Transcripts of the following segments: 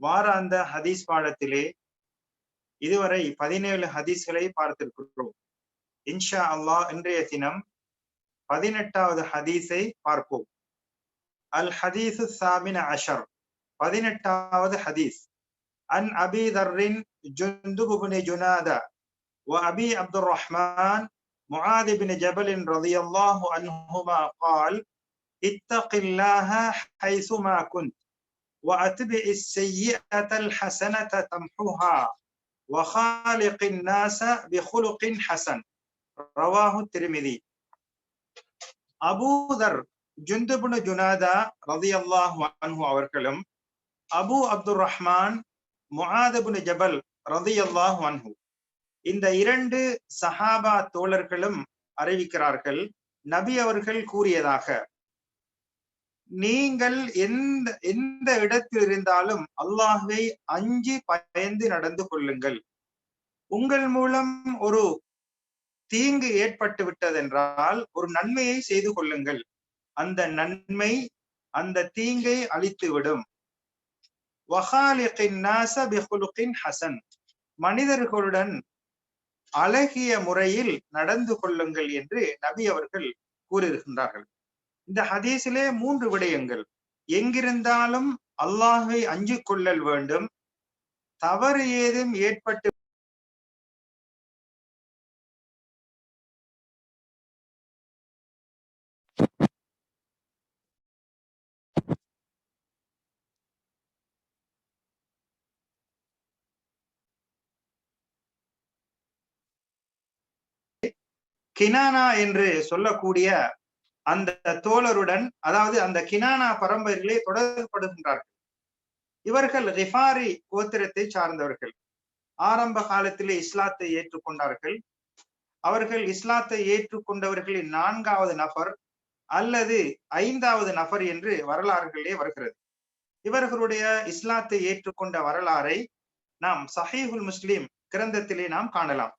வாராந்த ஹதீஸ் பாடத்திலே இதுவரை பதினேழு ஹதீஸ்களை பார்த்திருக்கிறோம் இன்ஷா அல்லாஹ் இன்றைய தினம் பதினெட்டாவது ஹதீஸை பார்ப்போம் அல் ஹதீசு சாமின அஷர் பதினெட்டாவது ஹதீஸ் அன் அபி தர்ரின் ஜுந்துபு பின் ஜுனாதா وأبي عبد الرحمن معاذ بن جبل رضي الله عنهما قال اتق الله حيثما كنت وأتبع السيئة الحسنة تمحوها وخالق الناس بخلق حسن رواه الترمذي அபூதர் ஜுந்துபுனு ஜுனாதா ரதி அல்லாஹு அன்ஹு அவர்களும் அபு அப்துல் ரஹ்மான் முஆதபுனு ஜபல் ரதி அல்லாஹு அன்ஹு இந்த இரண்டு சஹாபா தோழர்களும் அறிவிக்கிறார்கள் நபி அவர்கள் கூறியதாக நீங்கள் எந்த எந்த இடத்தில் இருந்தாலும் அல்லாஹை அஞ்சு பயந்து நடந்து கொள்ளுங்கள். உங்கள் மூலம் ஒரு தீங்கு ஏற்பட்டு விட்டதென்றால் ஒரு நன்மையை செய்து கொள்ளுங்கள். அந்த நன்மை அந்த தீங்கை அழித்துவிடும். ஹசன். மனிதர்களுடன் அழகிய முறையில் நடந்து கொள்ளுங்கள் என்று நபி அவர்கள் கூறியிருக்கின்றார்கள். இந்த ஹதீஸிலே மூன்று விடயங்கள். எங்கிருந்தாலும் அல்லாஹை அஞ்சு கொள்ளல் வேண்டும். தவறு ஏதும் ஏற்பட்டு கினானா என்று சொல்லக்கூடிய அந்த தோழருடன் அதாவது அந்த கினானா பரம்பரைகளே தொடர்படுகின்றார்கள் இவர்கள் ரிஃபாரி கோத்திரத்தை சார்ந்தவர்கள். ஆரம்ப காலத்திலே இஸ்லாத்தை ஏற்றுக்கொண்டார்கள். அவர்கள் இஸ்லாத்தை ஏற்றுக்கொண்டவர்களின் நான்காவது நபர் அல்லது ஐந்தாவது நபர் என்று வரலாறுகளே வருகிறது. இவர்களுடைய இஸ்லாத்தை ஏற்றுக்கொண்ட வரலாறை நாம் சஹீஹுல் முஸ்லிம் கிரந்தத்திலே நாம் காணலாம்.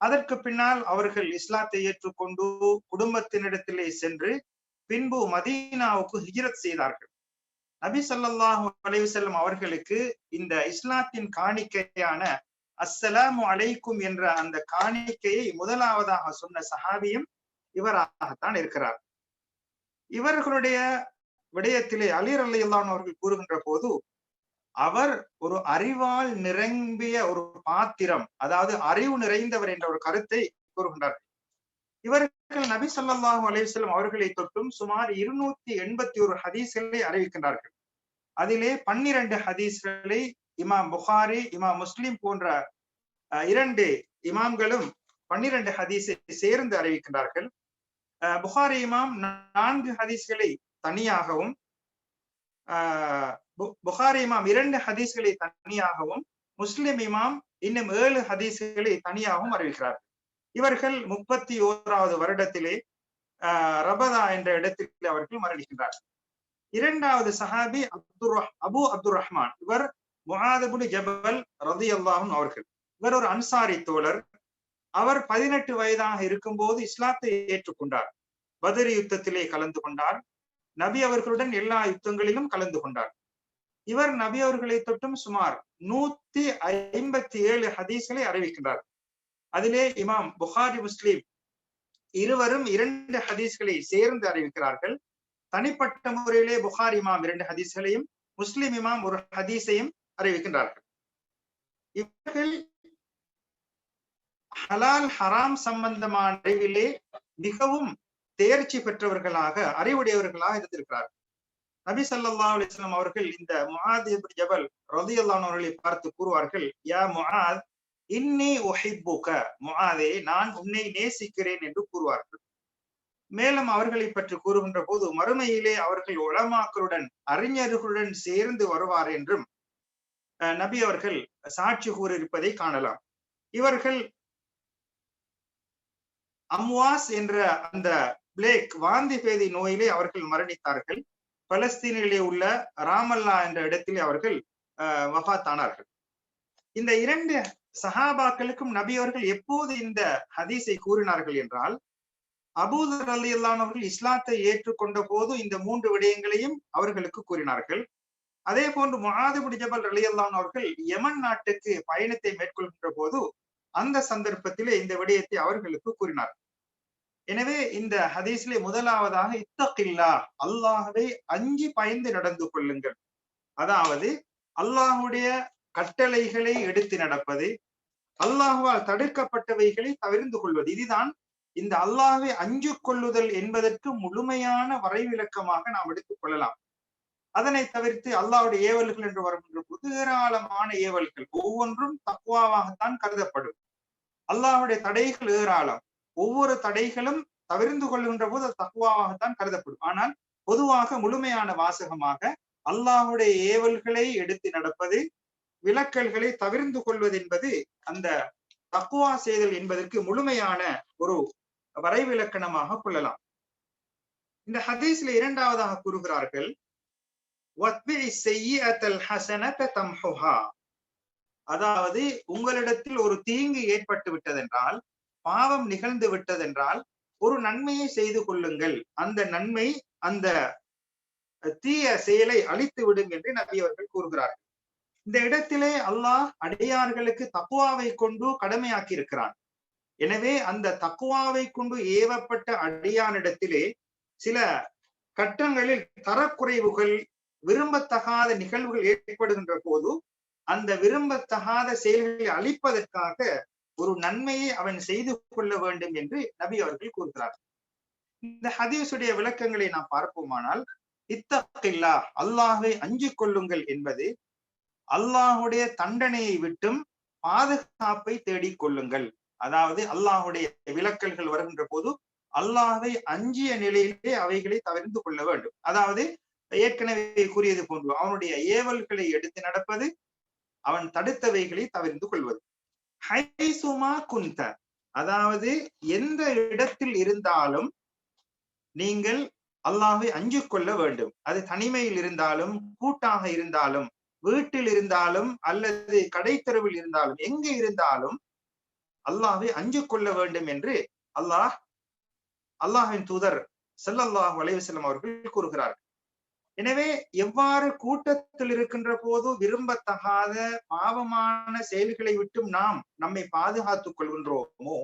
அதற்கு பின்னால் அவர்கள் இஸ்லாத்தை ஏற்றுக்கொண்டு குடும்பத்தினிடத்திலே சென்று பின்பு மதீனாவுக்கு ஹிஜரத் செய்தார்கள். நபி சொல்லாஹு அலைவசல்லம் அவர்களுக்கு இந்த இஸ்லாத்தின் காணிக்கையான அஸ்ஸலாமு அலைக்கும் என்ற அந்த காணிக்கையை முதலாவதாக சொன்ன சஹாபியும் இவராகத்தான் இருக்கிறார். இவர்களுடைய விடயத்திலே அலிர் அல்லான் அவர்கள் கூறுகின்ற போது அவர் ஒரு அறிவால் நிரம்பிய ஒரு பாத்திரம் அதாவது அறிவு நிறைந்தவர் என்ற ஒரு கருத்தை கூறுகின்றார். இவர்கள் நபி சொல்லாஹு அலைவசல்லம் அவர்களை தொட்டும் சுமார் இருநூத்தி எண்பத்தி ஒரு ஹதீஸ்களை அறிவிக்கின்றார்கள். அதிலே பன்னிரண்டு ஹதீஸ்களை இமாம் புகாரி இமாம் முஸ்லிம் போன்ற இரண்டு இமாம்களும் பன்னிரண்டு ஹதீஸை சேர்ந்து அறிவிக்கின்றார்கள். புகாரி இமாம் நான்கு ஹதீஸ்களை தனியாகவும் புகாரி இமாம் இரண்டு ஹதீஸ்களை தனியாகவும் முஸ்லிம் இமாம் இன்னும் ஏழு ஹதீஸ்களை தனியாகவும் அறிவிக்கிறார்கள் இவர்கள் முப்பத்தி ஓராவது வருடத்திலே ரபதா என்ற இடத்தில் அவர்கள் மரணிக்கின்றார்கள் இரண்டாவது சஹாபி அப்துர் அபு அப்துல் ரஹ்மான். இவர் முஹாதபுடு ஜபல் ரதி அல்லாஹும் அவர்கள். இவர் ஒரு அன்சாரி தோழர். அவர் பதினெட்டு வயதாக இருக்கும்போது இஸ்லாத்தை ஏற்றுக்கொண்டார். பதிரி யுத்தத்திலே கலந்து கொண்டார். நபி அவர்களுடன் எல்லா யுத்தங்களிலும் கலந்து கொண்டார். இவர் நபி அவர்களை தொட்டும் சுமார் நூத்தி ஐம்பத்தி ஏழு ஹதீஸ்களை அறிவிக்கின்றார். அதிலே இமாம் புகாரி முஸ்லீம் இருவரும் இரண்டு ஹதீஸ்களை சேர்ந்து அறிவிக்கிறார்கள். தனிப்பட்ட முறையிலே புகார் இமாம் இரண்டு ஹதீஸ்களையும் முஸ்லிம் இமாம் ஒரு ஹதீஸையும் அறிவிக்கின்றார்கள். இவர்கள் ஹலால் ஹராம் சம்பந்தமான அறிவிலே மிகவும் தேர்ச்சி பெற்றவர்களாக அறிவுடையவர்களாக இருந்திருக்கிறார்கள். நபி சல்லா அலிஸ்லாம் அவர்கள் இந்த முஹாத் ஜபல் ரதி அவர்களை பார்த்து கூறுவார்கள் யா முஹாத் இன்னி ஒஹிப்புக முஹாதே நான் உன்னை நேசிக்கிறேன் என்று கூறுவார்கள். மேலும் அவர்களை பற்றி கூறுகின்ற போது மறுமையிலே அவர்கள் உளமாக்களுடன் அறிஞர்களுடன் சேர்ந்து வருவார் என்றும் அஹ், நபி அவர்கள் சாட்சி கூறியிருப்பதை காணலாம். இவர்கள் அம்வாஸ் என்ற அந்த பிளேக் வாந்தி பேதி நோயிலே அவர்கள் மரணித்தார்கள். பலஸ்தீனிலே உள்ள ராமல்லா என்ற இடத்திலே அவர்கள் அஹ், இந்த இரண்டு சஹாபாக்களுக்கும் நபி அவர்கள் எப்போது இந்த ஹதீஸை கூறினார்கள் என்றால் அபூதர் அலி அல்லானவர்கள் இஸ்லாத்தை ஏற்றுக்கொண்ட போது இந்த மூன்று விடயங்களையும் அவர்களுக்கு கூறினார்கள். அதே போன்று முகாதிபுடி ஜபல் அலி அவர்கள் யமன் நாட்டுக்கு பயணத்தை மேற்கொள்கின்ற போது அந்த சந்தர்ப்பத்திலே இந்த விடயத்தை அவர்களுக்கு கூறினார்கள். எனவே இந்த ஹதீஸ்லே முதலாவதாக இத்தகில்லா அல்லாஹவை அஞ்சு பயந்து நடந்து கொள்ளுங்கள். அதாவது அல்லாஹுடைய கட்டளைகளை எடுத்து நடப்பது அல்லாஹுவால் தடுக்கப்பட்டவைகளை தவிர்ந்து கொள்வது. இதுதான் இந்த அல்லாஹை அஞ்சு கொள்ளுதல் என்பதற்கு முழுமையான வரைவிலக்கமாக நாம் எடுத்துக் கொள்ளலாம். அதனை தவிர்த்து அல்லாஹ்வுடைய ஏவல்கள் என்று வருகின்ற போது ஏராளமான ஏவல்கள் ஒவ்வொன்றும் தக்குவாவாகத்தான் கருதப்படும். அல்லாஹுடைய தடைகள் ஏராளம். ஒவ்வொரு தடைகளும் தவிர்ந்து கொள்கின்ற போது அது தக்குவாவாகத்தான் கருதப்படும். ஆனால் பொதுவாக முழுமையான வாசகமாக அல்லாஹ்வுடைய ஏவல்களை எடுத்து நடப்பது விலக்கல்களை தவிர்ந்து கொள்வது என்பது அந்த தக்குவா செய்தல் என்பதற்கு முழுமையான ஒரு வரைவிலக்கணமாக கொள்ளலாம். இந்த ஹதீஸ்ல இரண்டாவதாக கூறுகிறார்கள் அதாவது உங்களிடத்தில் ஒரு தீங்கு ஏற்பட்டு விட்டதென்றால் பாவம் நிகழ்ந்து விட்டதென்றால் ஒரு நன்மையை செய்து கொள்ளுங்கள். அந்த நன்மை அந்த தீய செயலை அழித்து விடும் என்று நபி அவர்கள் கூறுகிறார்கள். இந்த இடத்திலே அல்லாஹ் அடையார்களுக்கு தக்குவாவை கொண்டு கடமையாக்கி இருக்கிறான் எனவே அந்த தக்குவாவை கொண்டு ஏவப்பட்ட அடியானிடத்திலே சில கட்டங்களில் தரக்குறைவுகள் விரும்பத்தகாத நிகழ்வுகள் ஏற்படுகின்ற போது அந்த விரும்பத்தகாத செயல்களை அழிப்பதற்காக ஒரு நன்மையை அவன் செய்து கொள்ள வேண்டும் என்று நபி அவர்கள் கூறுகிறார். இந்த ஹதீஸுடைய விளக்கங்களை நாம் பார்ப்போமானால் இத்தகில்லா அல்லாஹை அஞ்சு கொள்ளுங்கள் என்பது அல்லாஹுடைய தண்டனையை விட்டும் பாதுகாப்பை தேடிக் கொள்ளுங்கள். அதாவது அல்லாஹுடைய விளக்கல்கள் வருகின்ற போது அல்லாஹை அஞ்சிய நிலையிலே அவைகளை தவிர்த்து கொள்ள வேண்டும். அதாவது ஏற்கனவே கூறியது போன்று அவனுடைய ஏவல்களை எடுத்து நடப்பது அவன் தடுத்தவைகளை தவிர்த்து கொள்வது. ஹைசுமா குந்த அதாவது எந்த இடத்தில் இருந்தாலும் நீங்கள் அல்லாஹை அஞ்சு கொள்ள வேண்டும். அது தனிமையில் இருந்தாலும் கூட்டாக இருந்தாலும் வீட்டில் இருந்தாலும் அல்லது கடைத்தெருவில் இருந்தாலும் எங்கே இருந்தாலும் அல்லாஹை அஞ்சு கொள்ள வேண்டும் என்று அல்லாஹ் அல்லாஹின் தூதர் செல்லல்லாஹ் வலைவசலம் அவர்கள் கூறுகிறார்கள். எனவே எவ்வாறு கூட்டத்தில் இருக்கின்ற போது விரும்பத்தகாத பாவமான செயல்களை விட்டும் நாம் நம்மை பாதுகாத்துக் கொள்கின்றோமோ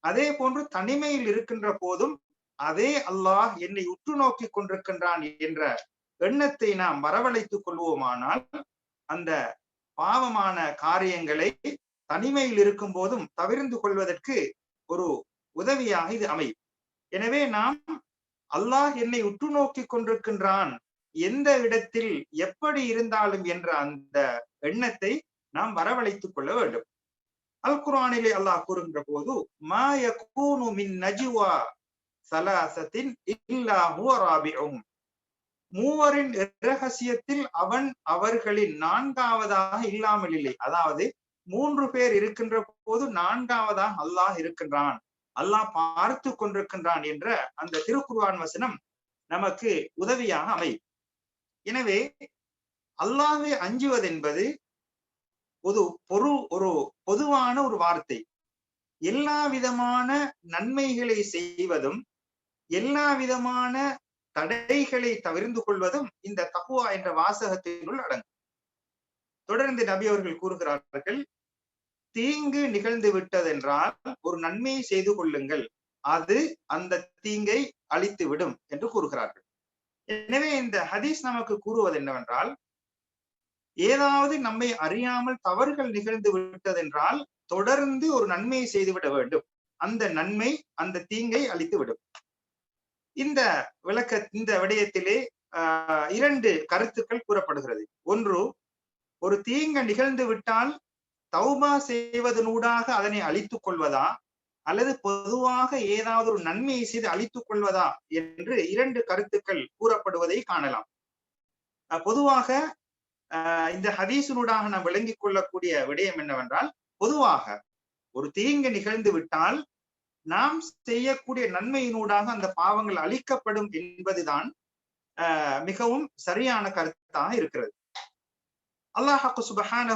அதே போன்று தனிமையில் இருக்கின்ற போதும் அதே அல்லாஹ் என்னை உற்று நோக்கி கொண்டிருக்கின்றான் என்ற எண்ணத்தை நாம் வரவழைத்துக் கொள்வோமானால் அந்த பாவமான காரியங்களை தனிமையில் இருக்கும் போதும் தவிர்ந்து கொள்வதற்கு ஒரு உதவியாக இது அமையும். எனவே நாம் அல்லாஹ் என்னை உற்று நோக்கி கொண்டிருக்கின்றான் எந்த இடத்தில் எப்படி இருந்தாலும் என்ற அந்த எண்ணத்தை நாம் வரவழைத்துக் கொள்ள வேண்டும். அல் குரானிலே அல்லாஹ் கூறுகின்ற போது மாயகூனு மின் நஜுவா சலாசத்தின் இல்லா ஹுவ மூவரின் இரகசியத்தில் அவன் அவர்களின் நான்காவதாக இல்லாமல் இல்லை. அதாவது மூன்று பேர் இருக்கின்ற போது நான்காவதாக அல்லாஹ் இருக்கின்றான். அல்லாஹ் பார்த்து கொண்டிருக்கின்றான் என்ற அந்த திருக்குர்வான் வசனம் நமக்கு உதவியாக அமையும். எனவே அல்லாஹை அஞ்சுவது என்பது ஒரு பொரு ஒரு பொதுவான ஒரு வார்த்தை. எல்லா விதமான நன்மைகளை செய்வதும் எல்லா விதமான தடைகளை தவிர்ந்து கொள்வதும் இந்த தக்குவா என்ற வாசகத்தினுள் அடங்கும். தொடர்ந்து நபி அவர்கள் கூறுகிறார்கள் தீங்கு நிகழ்ந்து விட்டதென்றால் ஒரு நன்மையை செய்து கொள்ளுங்கள். அது அந்த தீங்கை அழித்து விடும் என்று கூறுகிறார்கள். எனவே இந்த ஹதீஸ் நமக்கு கூறுவது என்னவென்றால் ஏதாவது நம்மை அறியாமல் தவறுகள் நிகழ்ந்து விட்டதென்றால் தொடர்ந்து ஒரு நன்மையை செய்துவிட வேண்டும். அந்த நன்மை அந்த தீங்கை அழித்து விடும் இந்த விளக்க இந்த விடயத்திலே ஆஹ் இரண்டு கருத்துக்கள் கூறப்படுகிறது. ஒன்று ஒரு தீங்கு நிகழ்ந்து விட்டால் தௌபா செய்வதனூடாக அதனை அழித்துக் கொள்வதா? அல்லது பொதுவாக ஏதாவது ஒரு நன்மையை செய்து அழித்துக் கொள்வதா என்று இரண்டு கருத்துக்கள் கூறப்படுவதை காணலாம். பொதுவாக ஆஹ் இந்த ஹதீசுனூடாக நாம் விளங்கிக் கொள்ளக்கூடிய விடயம் என்னவென்றால் பொதுவாக ஒரு தீங்கு நிகழ்ந்து விட்டால் நாம் செய்யக்கூடிய நன்மையினூடாக அந்த பாவங்கள் அழிக்கப்படும் என்பதுதான் மிகவும் சரியான கருத்தாக இருக்கிறது. அல்லாஹாக்கு சுபஹான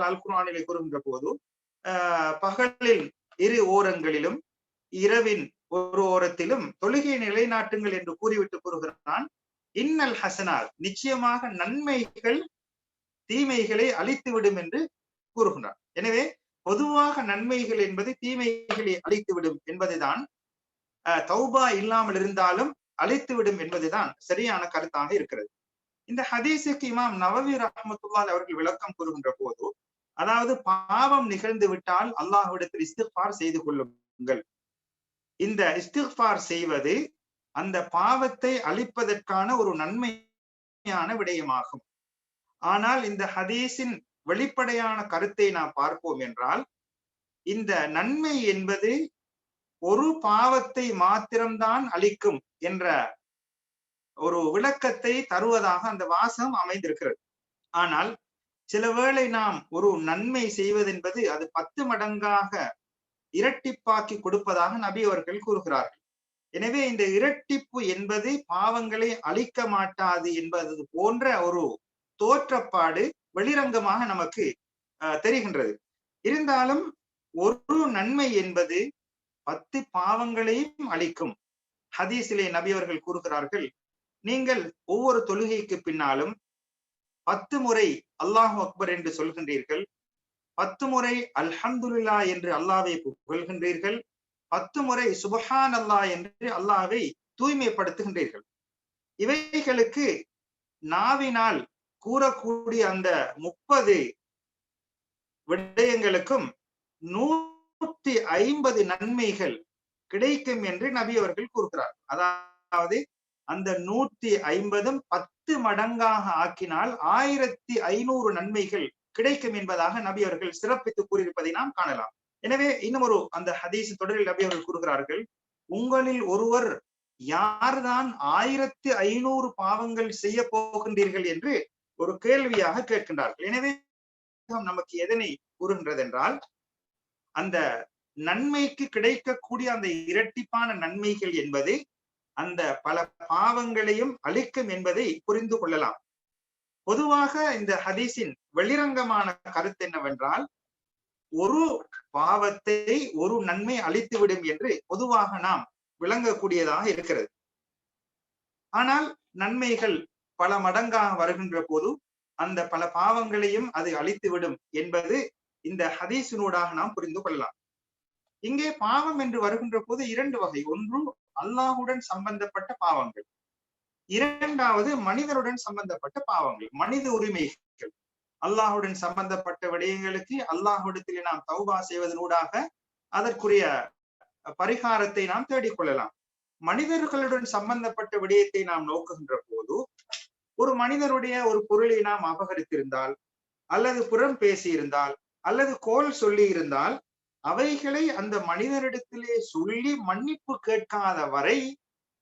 அல் குரானிலே கூறுகின்ற போது ஆஹ் பகலில் இரு ஓரங்களிலும் இரவின் ஒரு ஓரத்திலும் தொழுகை நிலைநாட்டுங்கள் என்று கூறிவிட்டு கூறுகிறான். இன்னல் ஹசனார் நிச்சயமாக நன்மைகள் தீமைகளை அழித்துவிடும் என்று கூறுகின்றார் எனவே பொதுவாக நன்மைகள் என்பது தீமைகளை அழித்துவிடும் என்பதுதான். அஹ், தௌபா இல்லாமல் இருந்தாலும் அழித்துவிடும் என்பதுதான் சரியான கருத்தாக இருக்கிறது. இந்த ஹதீஸுக்கு இமாம் நவவி ரஹமத்துல்லால் அவர்கள் விளக்கம் கூறுகின்ற போது அதாவது பாவம் நிகழ்ந்து விட்டால் அல்லாஹ்விடத்தில் இஸ்திஃபார் செய்து கொள்ளுங்கள். இந்த இஸ்திஃபார் செய்வது அந்த பாவத்தை அழிப்பதற்கான ஒரு நன்மையான விடயமாகும். ஆனால் இந்த ஹதீஸின் வெளிப்படையான கருத்தை நாம் பார்ப்போம் என்றால் இந்த நன்மை என்பது ஒரு பாவத்தை மாத்திரம்தான் அளிக்கும் என்ற ஒரு விளக்கத்தை தருவதாக அந்த வாசகம் அமைந்திருக்கிறது. ஆனால் சில வேளை நாம் ஒரு நன்மை செய்வதென்பது அது பத்து மடங்காக இரட்டிப்பாக்கி கொடுப்பதாக நபி அவர்கள் கூறுகிறார்கள். எனவே இந்த இரட்டிப்பு என்பது பாவங்களை அழிக்க மாட்டாது என்பது போன்ற ஒரு தோற்றப்பாடு வெளிரங்கமாக நமக்கு அஹ், தெரிகின்றது. இருந்தாலும் ஒரு நன்மை என்பது பத்து பாவங்களையும் அளிக்கும் ஹதீஸிலே நபி அவர்கள் கூறுகிறார்கள் நீங்கள் ஒவ்வொரு தொழுகைக்கு பின்னாலும் பத்து முறை அல்லாஹ் அக்பர் என்று சொல்கின்றீர்கள். பத்து முறை அல்ஹந்துல்லா என்று அல்லாவை புகழ்கின்றீர்கள். பத்து முறை சுபஹான் அல்லாஹ் என்று அல்லாவை தூய்மைப்படுத்துகின்றீர்கள். இவைகளுக்கு நாவினால் கூறக்கூடிய அந்த முப்பது விடயங்களுக்கும் நூற்றி ஐம்பது நன்மைகள் கிடைக்கும் என்று நபி அவர்கள் கூறுகிறார். அதாவது அந்த நூத்தி ஐம்பதும் பத்து மடங்காக ஆக்கினால் ஆயிரத்தி ஐநூறு நன்மைகள் கிடைக்கும் என்பதாக நபி அவர்கள் சிறப்பித்து கூறியிருப்பதை நாம் காணலாம். எனவே இன்னும் ஒரு அந்த ஹதீஸ் தொடரில் நபி அவர்கள் கூறுகிறார்கள் உங்களில் ஒருவர் யார்தான் ஆயிரத்தி ஐநூறு பாவங்கள் செய்ய போகின்றீர்கள் என்று ஒரு கேள்வியாக கேட்கின்றார்கள். எனவே நமக்கு எதனை கூறுகின்றது என்றால் அந்த நன்மைக்கு கிடைக்கக்கூடிய அந்த இரட்டிப்பான நன்மைகள் என்பது அந்த பல பாவங்களையும் அழிக்கும் என்பதை புரிந்து கொள்ளலாம். பொதுவாக இந்த ஹதீஸின் வெளிரங்கமான கருத்து என்னவென்றால் ஒரு பாவத்தை ஒரு நன்மை அழித்துவிடும் என்று பொதுவாக நாம் விளங்கக்கூடியதாக இருக்கிறது. ஆனால் நன்மைகள் பல மடங்காக வருகின்ற போது அந்த பல பாவங்களையும் அது அழித்துவிடும் என்பது இந்த ஹதீசினூடாக நாம் புரிந்து கொள்ளலாம். இங்கே பாவம் என்று வருகின்ற போது இரண்டு வகை. ஒன்று அல்லாஹுடன் சம்பந்தப்பட்ட பாவங்கள். இரண்டாவது மனிதருடன் சம்பந்தப்பட்ட பாவங்கள் மனித உரிமைகள். அல்லாஹுடன் சம்பந்தப்பட்ட விடயங்களுக்கு அல்லாஹுடத்திலே நாம் தௌபா செய்வதனூடாக அதற்குரிய பரிகாரத்தை நாம் தேடிக்கொள்ளலாம். மனிதர்களுடன் சம்பந்தப்பட்ட விடயத்தை நாம் நோக்குகின்ற போது ஒரு மனிதருடைய ஒரு பொருளை நாம் அபகரித்திருந்தால் அல்லது புறம் பேசியிருந்தால் அல்லது கோல் சொல்லி இருந்தால் அவைகளை அந்த மனிதனிடத்திலே சொல்லி மன்னிப்பு கேட்காத வரை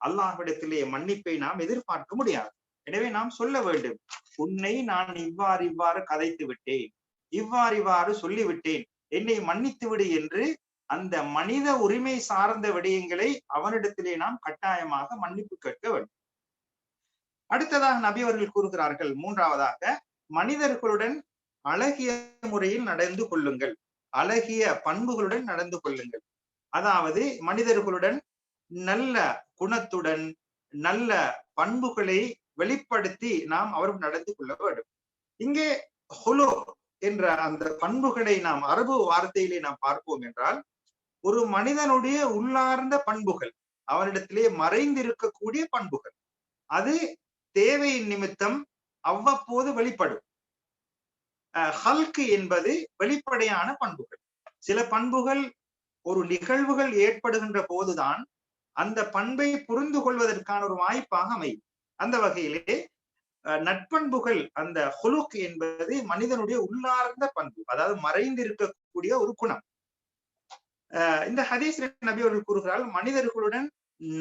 அல்லாஹ்விடத்திலே மன்னிப்பை நாம் எதிர்பார்க்க முடியாது. எனவே நாம் சொல்ல வேண்டும் உன்னை நான் இவ்வாறு இவ்வாறு கதைத்து விட்டேன் இவ்வாறு இவ்வாறு சொல்லிவிட்டேன். என்னை மன்னித்து விடு என்று அந்த மனித உரிமை சார்ந்த விடயங்களை அவனிடத்திலே நாம் கட்டாயமாக மன்னிப்பு கேட்க வேண்டும். அடுத்ததாக நபி அவர்கள் கூறுகிறார்கள் மூன்றாவதாக மனிதர்களுடன் அழகிய முறையில் நடந்து கொள்ளுங்கள். அழகிய பண்புகளுடன் நடந்து கொள்ளுங்கள். அதாவது மனிதர்களுடன் நல்ல குணத்துடன் நல்ல பண்புகளை வெளிப்படுத்தி நாம் அவரும் நடந்து கொள்ள வேண்டும். இங்கே ஹொலோ என்ற அந்த பண்புகளை நாம் அரபு வார்த்தையிலே நாம் பார்ப்போம் என்றால் ஒரு மனிதனுடைய உள்ளார்ந்த பண்புகள் அவனிடத்திலே மறைந்திருக்கக்கூடிய பண்புகள் அது தேவையின் நிமித்தம் அவ்வப்போது வெளிப்படும். ஹல்கு என்பது வெளிப்படையான பண்புகள். சில பண்புகள் ஒரு நிகழ்வுகள் ஏற்படுகின்ற போதுதான் அந்த பண்பை புரிந்து கொள்வதற்கான ஒரு வாய்ப்பாக அமையும். அந்த வகையிலே நட்பண்புகள் அந்த ஹுலுக் என்பது மனிதனுடைய உள்ளார்ந்த பண்பு அதாவது மறைந்திருக்கக்கூடிய ஒரு குணம். இந்த ஹதீஸ் நபி அவர்கள் கூறுகிறால் மனிதர்களுடன்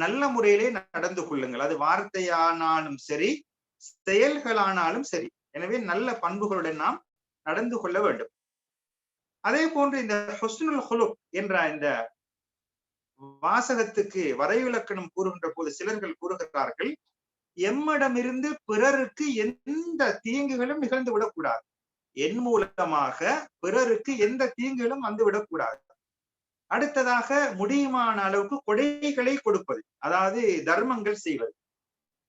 நல்ல முறையிலே நடந்து கொள்ளுங்கள். அது வார்த்தையானாலும் சரி செயல்களானாலும் சரி. எனவே நல்ல பண்புகளுடன் நாம் நடந்து கொள்ள வேண்டும். அதே போன்று இந்த ஹொஸ்னுல் ஹுலுக் என்ற இந்த வாசகத்துக்கு வரைவிலக்கணம் கூறுகின்ற போது சிலர்கள் கூறுகிறார்கள் எம்மிடமிருந்து பிறருக்கு எந்த தீங்குகளும் நிகழ்ந்து விடக்கூடாது. என் மூலமாக பிறருக்கு எந்த தீங்குகளும் வந்து விடக்கூடாது. அடுத்ததாக முடியுமான அளவுக்கு கொடைகளை கொடுப்பது அதாவது தர்மங்கள் செய்வது.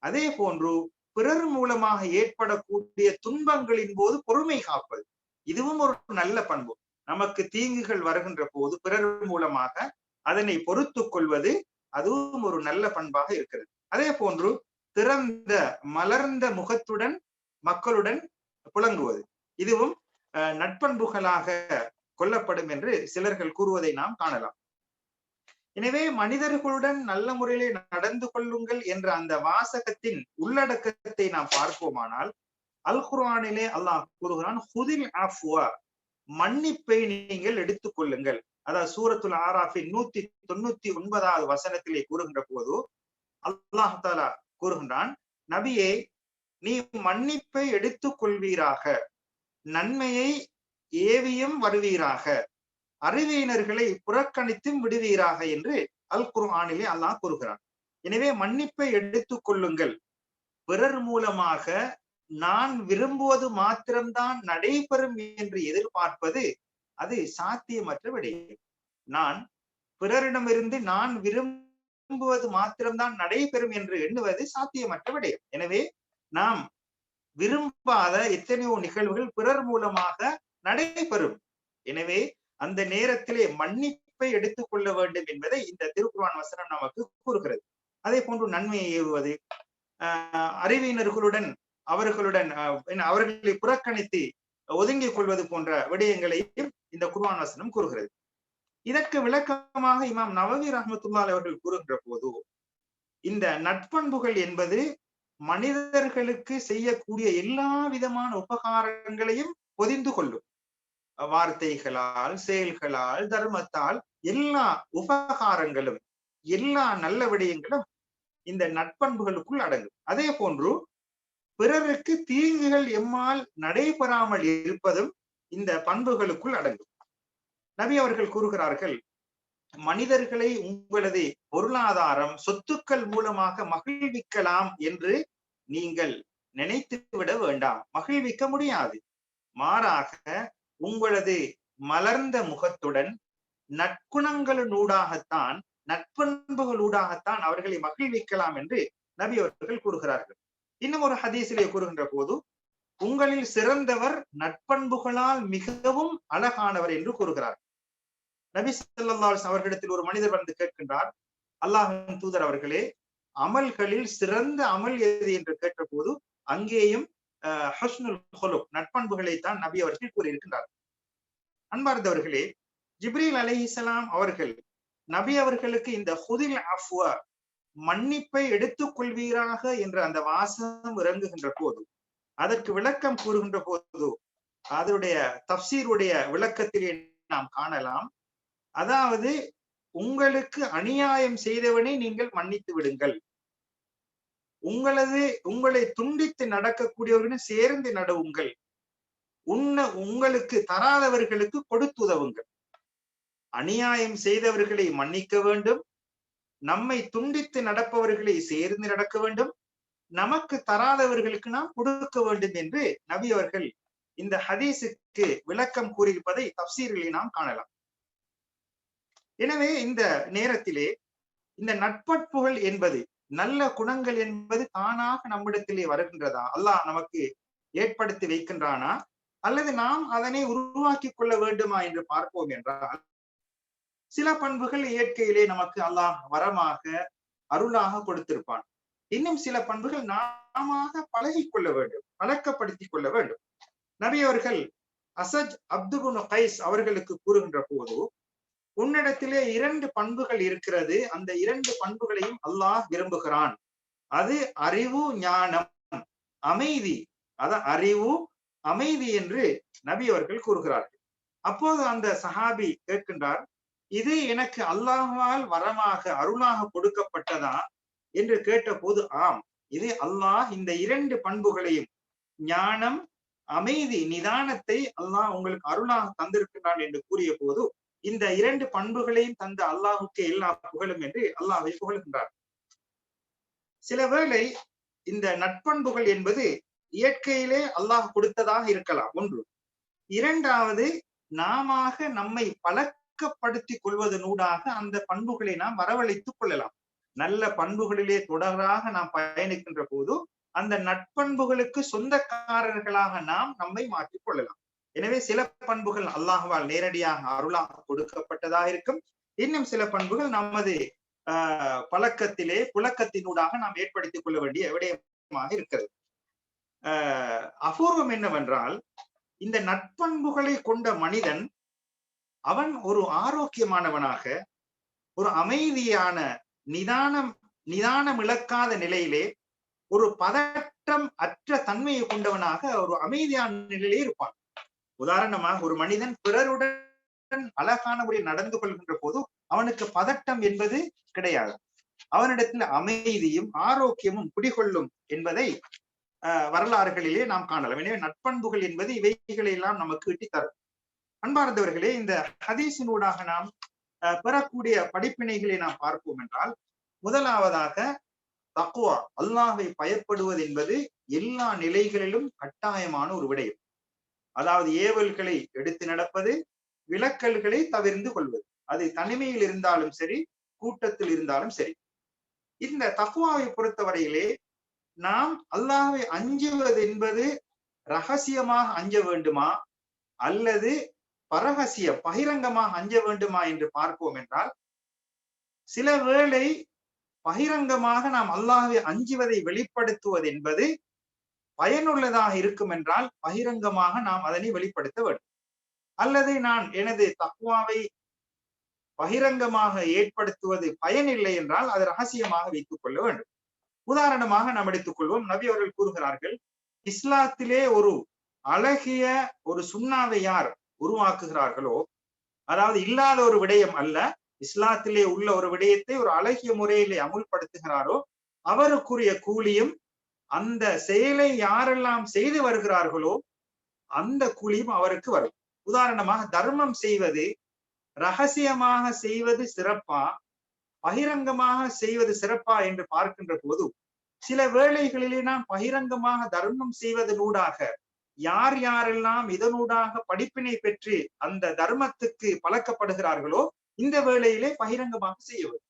அதே போன்று பிறர் மூலமாக ஏற்படக்கூடிய துன்பங்களின் போது பொறுமை காப்பது. இதுவும் ஒரு நல்ல பண்பு. நமக்கு தீங்குகள் வருகின்ற போது பிறர் மூலமாக அதனை பொறுத்து கொள்வது அதுவும் ஒரு நல்ல பண்பாக இருக்கிறது. அதே போன்று திறந்த மலர்ந்த முகத்துடன் மக்களுடன் புழங்குவது. இதுவும் நட்பண்புகளாக கொல்லப்படும் என்று சிலர்கள் கூறுவதை நாம் காணலாம். எனவே மனிதர்களுடன் நல்ல முறையிலே நடந்து கொள்ளுங்கள் என்ற அந்த வாசகத்தின் உள்ளடக்கத்தை நாம் பார்ப்போமானால் அல் குர்ஆனிலே அல்லாஹ் கூறுகிறான் ஹுதில் அஃப்வா மன்னிப்பை நீங்கள் எடுத்துக் கொள்ளுங்கள். அதாவது சூரத்துல் ஆராஃபின் நூத்தி தொண்ணூத்தி ஒன்பதாவது வசனத்திலே கூறுகின்ற போது அல்லாஹ் தாலா கூறுகின்றான் நபியே நீ மன்னிப்பை எடுத்துக் கொள்வீராக நன்மையை ஏவியும் வருவீராக அறிவியினர்களை புறக்கணித்தும் விடுவீராக என்று அல் குர்ஆனிலே அல்லாஹ் கூறுகிறான். எனவே மன்னிப்பை எடுத்துக் கொள்ளுங்கள். பிறர் மூலமாக நான் விரும்புவது மாத்திரம்தான் நடைபெறும் என்று எதிர்பார்ப்பது அது சாத்தியமற்ற விடயம் நான் பிறரிடமிருந்து நான் விரும்புவது மாத்திரம்தான் நடைபெறும் என்று எண்ணுவது சாத்தியமற்ற விடயம் எனவே நாம் விரும்பாத எத்தனையோ நிகழ்வுகள் பிறர் மூலமாக நடைபெறும். எனவே அந்த நேரத்திலே மன்னிப்பை எடுத்துக் கொள்ள வேண்டும் என்பதை இந்த திருக்குறான் வசனம் நமக்கு கூறுகிறது. அதே போன்று நன்மையை ஏவுவது அஹ் அறிவியினர்களுடன் அவர்களுடன் அவர்களை புறக்கணித்து ஒதுங்கிக் கொள்வது போன்ற விடயங்களையும் இந்த குர்வான் வசனம் கூறுகிறது. இதற்கு விளக்கமாக இமாம் நவவி ரஹமத்துல்லால் அவர்கள் கூறுகின்ற போது இந்த நட்பண்புகள் என்பது மனிதர்களுக்கு செய்யக்கூடிய எல்லா விதமான உபகாரங்களையும் பொதிந்து கொள்ளும். வார்த்தைகளால் செயல்களால் தர்மத்தால் எல்லா உபகாரங்களும் எல்லா நல்ல விடயங்களும் இந்த நட்பண்புகளுக்குள் அடங்கும். அதே போன்று பிறருக்கு தீங்குகள் எம்மால் நடைபெறாமல் இருப்பதும் இந்த பண்புகளுக்குள் அடங்கும். நபி அவர்கள் கூறுகிறார்கள் மனிதர்களை உங்களது பொருளாதாரம் சொத்துக்கள் மூலமாக மகிழ்விக்கலாம் என்று நீங்கள் நினைத்து விட வேண்டாம். மகிழ்விக்க முடியாது. மாறாக உங்களது மலர்ந்த முகத்துடன் நற்குணங்களூடாகத்தான் நட்பண்புகளூடாகத்தான் அவர்களை மகிழ்விக்கலாம் என்று நபி அவர்கள் கூறுகிறார்கள். இன்னும் ஒரு ஹதீசிலே கூறுகின்ற போது உங்களில் சிறந்தவர் நட்பண்புகளால் மிகவும் அழகானவர் என்று கூறுகிறார். நபி சல்லாஸ் அவர்களிடத்தில் ஒரு மனிதர் வந்து கேட்கின்றார் அல்லாஹின் தூதர் அவர்களே அமல்களில் சிறந்த அமல் எது? என்று கேட்ட போது அங்கேயும் ஹஸ்னுல் ஹொலுக் நட்பண்புகளை தான் நபி அவர்கள் கூறியிருக்கின்றார் அன்பார்ந்தவர்களே ஜிப்ரீல் அலிஹிசலாம் அவர்கள் நபி அவர்களுக்கு இந்த ஹுதில் அஃப்வா மன்னிப்பை எடுத்துக் கொள்வீராக என்ற அந்த வாசகம் இறங்குகின்ற போது அதற்கு விளக்கம் கூறுகின்ற போது அதனுடைய தப்சீருடைய விளக்கத்திலே நாம் காணலாம். அதாவது உங்களுக்கு அநியாயம் செய்தவனை நீங்கள் மன்னித்து விடுங்கள். உங்களது உங்களை துண்டித்து நடக்கக்கூடியவர்களும் சேர்ந்து நடவுங்கள். உன்ன உங்களுக்கு தராதவர்களுக்கு கொடுத்துதவுங்கள் அநியாயம் செய்தவர்களை மன்னிக்க வேண்டும். நம்மை துண்டித்து நடப்பவர்களை சேர்ந்து நடக்க வேண்டும். நமக்கு தராதவர்களுக்கு நாம் கொடுக்க வேண்டும் என்று நபி அவர்கள் இந்த ஹதீஸுக்கு விளக்கம் கூறியிருப்பதை தப்சீர்களை நாம் காணலாம். எனவே இந்த நேரத்திலே இந்த நட்பட்புகள் என்பது நல்ல குணங்கள் என்பது தானாக நம்மிடத்திலே வருகின்றதா? அல்லாஹ் நமக்கு ஏற்படுத்தி வைக்கின்றானா? அல்லது நாம் அதனை உருவாக்கி கொள்ள வேண்டுமா என்று பார்ப்போம் என்றால் சில பண்புகள் இயற்கையிலே நமக்கு அல்லாஹ் வரமாக அருளாக கொடுத்திருப்பான். இன்னும் சில பண்புகள் நாம பழகி கொள்ள வேண்டும் பழக்கப்படுத்திக் கொள்ள வேண்டும். நபி அவர்கள் அசஜ் அப்துகுன் கைஸ் அவர்களுக்கு கூறுகின்ற போது உன்னிடத்திலே இரண்டு பண்புகள் இருக்கிறது. அந்த இரண்டு பண்புகளையும் அல்லாஹ் விரும்புகிறான். அது அறிவு ஞானம் அமைதி. அத அறிவு அமைதி என்று நபி அவர்கள் கூறுகிறார்கள். அப்போது அந்த சஹாபி கேட்கின்றார் இது எனக்கு அல்லாஹால் வரமாக அருளாக கொடுக்கப்பட்டதா என்று கேட்ட போது ஆம் இது அல்லாஹ் இந்த இரண்டு பண்புகளையும் ஞானம் அமைதி நிதானத்தை அல்லாஹ் உங்களுக்கு அருளாக தந்திருக்கின்றான் என்று கூறிய போது இந்த இரண்டு பண்புகளையும் தந்த அல்லாஹுக்கு எல்லா புகழும் என்று அல்லாஹை புகழ்கின்றார். சில வேளை இந்த நட்பண்புகள் என்பது இயற்கையிலே அல்லாஹ் கொடுத்ததாக இருக்கலாம். ஒன்று இரண்டாவது நாம நம்மை பழக்கப்படுத்திக் கொள்வதனூடாக அந்த பண்புகளை நாம் வரவழைத்துக் கொள்ளலாம். நல்ல பண்புகளிலே தொடராக நாம் பயணிக்கின்ற போது அந்த நட்பண்புகளுக்கு சொந்தக்காரர்களாக நாம் நம்மை மாற்றிக் கொள்ளலாம். எனவே சில பண்புகள் அல்லாஹுவால் நேரடியாக அருளாக கொடுக்கப்பட்டதாக இருக்கும். இன்னும் சில பண்புகள் நமது ஆஹ் பழக்கத்திலே புழக்கத்தினூடாக நாம் ஏற்படுத்திக் கொள்ள வேண்டிய விடயமாக இருக்கிறது. ஆஹ் அபூர்வம் என்னவென்றால் இந்த நட்பண்புகளை கொண்ட மனிதன் அவன் ஒரு ஆரோக்கியமானவனாக ஒரு அமைதியான நிதானம் நிதானம் இழக்காத நிலையிலே ஒரு பதட்டம் அற்ற தன்மையை கொண்டவனாக ஒரு அமைதியான நிலையிலே இருப்பான். உதாரணமாக ஒரு மனிதன் பிறருடன் அழகான முறையில் நடந்து கொள்கின்ற போது அவனுக்கு பதட்டம் என்பது கிடையாது. அவனிடத்தில் அமைதியும் ஆரோக்கியமும் குடிகொள்ளும் என்பதை வரலாறுகளிலே நாம் காணலாம். எனவே நட்பண்புகள் என்பது இவைகளை எல்லாம் நமக்கு இட்டி அன்பார்ந்தவர்களே இந்த ஹதீஸினூடாக நாம் பெறக்கூடிய படிப்பினைகளை நாம் பார்ப்போம் என்றால் முதலாவதாக தக்குவா அல்லாஹை பயப்படுவது என்பது எல்லா நிலைகளிலும் கட்டாயமான ஒரு விடயம். அதாவது ஏவல்களை எடுத்து நடப்பது விளக்கல்களை தவிர்ந்து கொள்வது. அது தனிமையில் இருந்தாலும் சரி கூட்டத்தில் இருந்தாலும் சரி. இந்த தக்குவாவை பொறுத்தவரையிலே நாம் அல்லாஹை அஞ்சுவது என்பது ரகசியமாக அஞ்ச வேண்டுமா? அல்லது பரகசிய பகிரங்கமாக அஞ்ச வேண்டுமா என்று பார்ப்போம் என்றால் சில வேளை பகிரங்கமாக நாம் அல்லாஹை அஞ்சுவதை வெளிப்படுத்துவது என்பது பயனுள்ளதாக இருக்கும் என்றால் பகிரங்கமாக நாம் அதனை வெளிப்படுத்த வேண்டும். அல்லது நான் எனது தக்குவாவை பகிரங்கமாக ஏற்படுத்துவது பயனில்லை என்றால் அது ரகசியமாக வைத்துக் கொள்ள வேண்டும். உதாரணமாக நாம் எடுத்துக்கொள்வோம் நபி அவர்கள் கூறுகிறார்கள் இஸ்லாத்திலே ஒரு அழகிய ஒரு சுண்ணாவை யார் உருவாக்குகிறார்களோ அதாவது இல்லாத ஒரு விடயம் அல்ல இஸ்லாத்திலே உள்ள ஒரு விடயத்தை ஒரு அழகிய முறையிலே அமுல்படுத்துகிறாரோ அவருக்குரிய கூலியும் அந்த செயலை யாரெல்லாம் செய்து வருகிறார்களோ அந்த குழியும் அவருக்கு வரும். உதாரணமாக தர்மம் செய்வது ரகசியமாக செய்வது சிறப்பா பகிரங்கமாக செய்வது சிறப்பா என்று பார்க்கின்ற போது சில வேளைகளிலே நாம் பகிரங்கமாக தர்மம் செய்வதனூடாக யார் யாரெல்லாம் இதனூடாக படிப்பினை பெற்று அந்த தர்மத்துக்கு பழக்கப்படுகிறார்களோ இந்த வேளையிலே பகிரங்கமாக செய்வது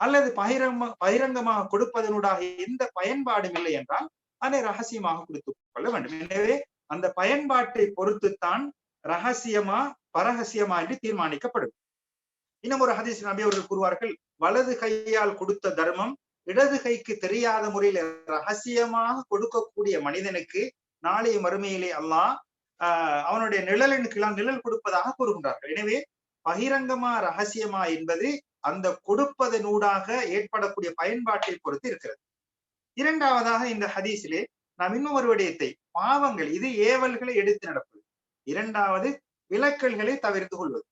அல்லது பகிரங்க பகிரங்கமாக கொடுப்பதனூடாக எந்த பயன்பாடும் இல்லை என்றால் அதை ரகசியமாக கொடுத்து கொள்ள வேண்டும். எனவே அந்த பயன்பாட்டை பொறுத்துத்தான் ரகசியமா பரகசியமா என்று தீர்மானிக்கப்படும். இன்னும் ஒரு ஹதீஸ் நபி அவர்கள் கூறுவார்கள் வலது கையால் கொடுத்த தர்மம் இடது கைக்கு தெரியாத முறையில் ரகசியமாக கொடுக்கக்கூடிய மனிதனுக்கு நாளைய மறுமையிலே அல்லாஹ் ஆஹ் அவனுடைய நிழலின் கிளா நிழல் கொடுப்பதாக கூறுகின்றார்கள். எனவே பகிரங்கமா ரகசியமா என்பது அந்த கொடுப்பதனூடாக ஏற்படக்கூடிய பயன்பாட்டை பொறுத்து இருக்கிறது. இரண்டாவதாக இந்த ஹதீஸிலே நாம் இன்னும் ஒரு விடயத்தை பாவங்கள் இது ஏவல்களை எடுத்து நடப்பது. இரண்டாவது விலக்கல்களை தவிர்த்து கொள்வது.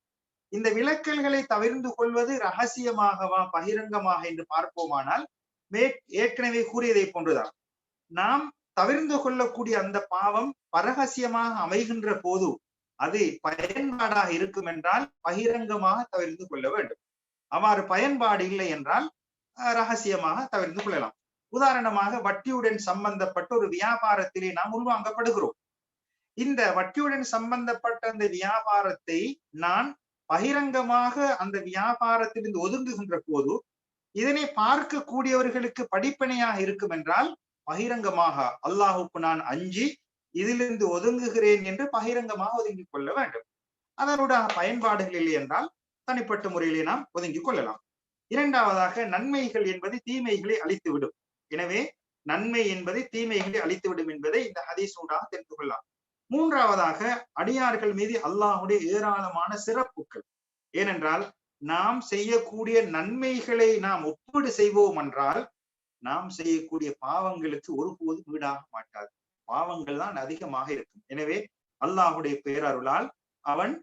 இந்த விலக்கல்களை தவிர்த்து கொள்வது ரகசியமாகவா பகிரங்கமாக என்று பார்ப்போமானால் மே ஏற்கனவே கூறியதை போன்றுதான். நாம் தவிர்ந்து கொள்ளக்கூடிய அந்த பாவம் பரகசியமாக அமைகின்ற போது அது பயன்பாடாக இருக்கும் என்றால் பகிரங்கமாக தவிர்த்து கொள்ள வேண்டும். அவ்வாறு பயன்பாடு இல்லை என்றால் ரகசியமாக தவிர்த்து கொள்ளலாம். உதாரணமாக வட்டியுடன் சம்பந்தப்பட்ட ஒரு வியாபாரத்திலே நாம் உள்வாங்கப்படுகிறோம். இந்த வட்டியுடன் சம்பந்தப்பட்ட அந்த வியாபாரத்தை நான் பகிரங்கமாக அந்த வியாபாரத்திலிருந்து ஒதுங்குகின்ற போது இதனை பார்க்கக்கூடியவர்களுக்கு படிப்பனையாக இருக்கும் என்றால் பகிரங்கமாக அல்லாஹுக்கு நான் அஞ்சி இதிலிருந்து ஒதுங்குகிறேன் என்று பகிரங்கமாக ஒதுங்கிக் கொள்ள வேண்டும். அதனுடைய பயன்பாடுகள் இல்லை என்றால் தனிப்பட்ட முறையிலே நாம் ஒதுங்கிக் கொள்ளலாம். இரண்டாவதாக நன்மைகள் என்பது தீமைகளை அழித்துவிடும். எனவே நன்மை என்பது தீமைகளை அழித்துவிடும் என்பதை இந்த ஹதீசூடாக தெரிந்து கொள்ளலாம். மூன்றாவதாக அடியார்கள் மீது அல்லாஹுடைய ஏராளமான சிறப்புகள். ஏனென்றால் நாம் செய்யக்கூடிய நன்மைகளை நாம் ஒப்பீடு செய்வோம் என்றால் நாம் செய்யக்கூடிய பாவங்களுக்கு ஒருபோதும் வீடாக மாட்டாது. பாவங்கள் தான் அதிகமாக இருக்கும். எனவே அல்லாஹுடைய பேரருளால் அவன்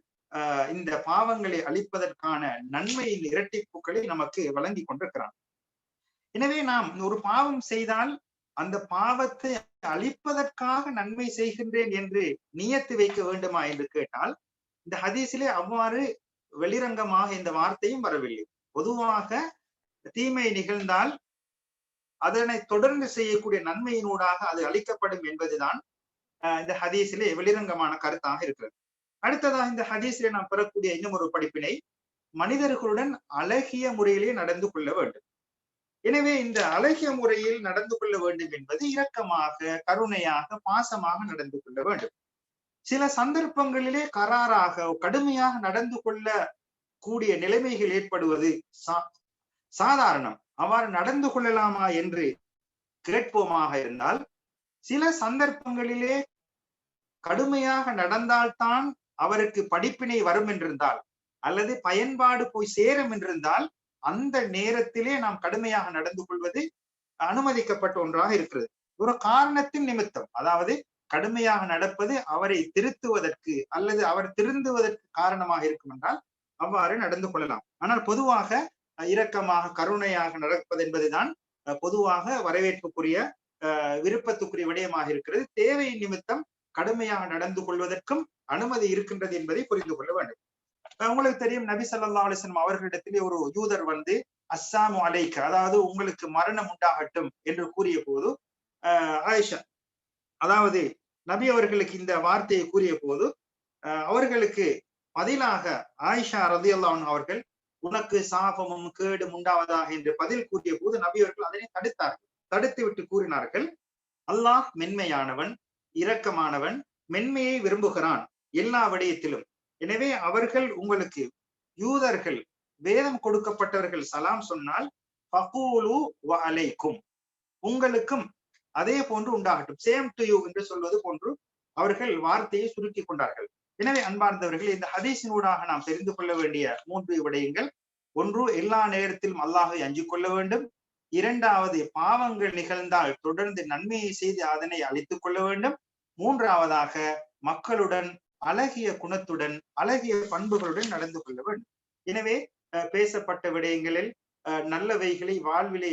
இந்த பாவங்களை அழிப்பதற்கான நன்மையின் இரட்டிப்புகளை நமக்கு வழங்கி கொண்டிருக்கிறான். எனவே நாம் ஒரு பாவம் செய்தால் அந்த பாவத்தை அழிப்பதற்காக நன்மை செய்கின்றேன் என்று நியத்து வைக்க வேண்டுமா என்று கேட்டால் இந்த ஹதீஸிலே அவ்வாறு வெளிரங்கமாக இந்த வார்த்தையும் வரவில்லை. பொதுவாக தீமை நிகழ்ந்தால் அதனை தொடர்ந்து செய்யக்கூடிய நன்மையினூடாக அது அளிக்கப்படும் என்பதுதான் இந்த ஹதீஸிலே வெளிரங்கமான கருத்தாக இருக்கிறது. அடுத்ததாக இந்த ஹதீஸிலே நாம் பெறக்கூடிய இன்னும் ஒரு படிப்பினை மனிதர்களுடன் அழகிய முறையிலே நடந்து கொள்ள வேண்டும். எனவே இந்த அழகிய முறையில் நடந்து கொள்ள வேண்டும் என்பது இரக்கமாக கருணையாக பாசமாக நடந்து கொள்ள வேண்டும். சில சந்தர்ப்பங்களிலே கராராக கடுமையாக நடந்து கொள்ள கூடிய நிலைமைகள் ஏற்படுவது சா- சாதாரணம். அவ்வாறு நடந்து கொள்ளலாமா என்று கேட்போமாக இருந்தால் சில சந்தர்ப்பங்களிலே கடுமையாக நடந்தால்தான் அவருக்கு படிப்பினை வரும் என்றிருந்தால் அல்லது பயன்பாடு போய் சேரும் என்றிருந்தால் அந்த நேரத்திலே நாம் கடுமையாக நடந்து கொள்வது அனுமதிக்கப்பட்ட ஒன்றாக இருக்கிறது. ஒரு காரணத்தின் நிமித்தம் அதாவது கடுமையாக நடப்பது அவரை திருத்துவதற்கு அல்லது அவர் திருந்துவதற்கு காரணமாக இருக்கும் என்றால் அவ்வாறு நடந்து கொள்ளலாம். ஆனால் பொதுவாக இரக்கமாக கருணையாக நடப்பது என்பதுதான் பொதுவாக வரவேற்புக்குரிய அஹ், விருப்பத்துக்குரிய விடயமாக இருக்கிறது. தேவை நிமித்தம் கடுமையாக நடந்து கொள்வதற்கும் அனுமதி இருக்கின்றது என்பதை புரிந்து கொள்ள வேண்டும். உங்களுக்கு தெரியும் நபி சல்லா அலிஸ்லம் அவர்களிடத்திலே ஒரு யூதர் வந்து அஸ்ஸாமு அலைக்கு அதாவது உங்களுக்கு மரணம் உண்டாகட்டும் என்று கூறிய போது அஹ், ஆயிஷா அதாவது நபி அவர்களுக்கு இந்த வார்த்தையை கூறிய போது அஹ், அவர்களுக்கு பதிலாக ஆயிஷா ரதி அன்ஹா அவர்கள் உனக்கு சாபமும் கேடும் உண்டாவதாக என்று பதில் கூறிய போது நபி அவர்கள் அதனை தடுத்தார்கள். தடுத்து விட்டு கூறினார்கள் அல்லாஹ் மென்மையானவன் இரக்கமானவன் மென்மையை விரும்புகிறான். எல்லா விடயத்திலும். எனவே அவர்கள் உங்களுக்கு யூதர்கள் வேதம் கொடுக்கப்பட்டவர்கள் சலாம் சொன்னால் ஃபகூலு அலைக்கும் உங்களுக்கும் அதே போன்று உண்டாகட்டும். சேம் டு யூ என்று சொல்வது போன்று அவர்கள் வார்த்தையை சுருக்கி கொண்டார்கள். எனவே அன்பார்ந்தவர்கள் இந்த ஹதீஸினூடாக நாம் தெரிந்து கொள்ள வேண்டிய மூன்று விடயங்கள். ஒன்று எல்லா நேரத்திலும் அல்லாஹை அஞ்சு கொள்ள வேண்டும். இரண்டாவது பாவங்கள் நிகழ்ந்தால் தொடர்ந்து நன்மையை செய்து அதனை அழித்துக் கொள்ள வேண்டும். மூன்றாவதாக மக்களுடன் அழகிய குணத்துடன் அழகிய பண்புகளுடன் நடந்து கொள்ள வேண்டும். எனவே அஹ், பேசப்பட்ட விடயங்களில் நல்லவைகளை வாழ்விலே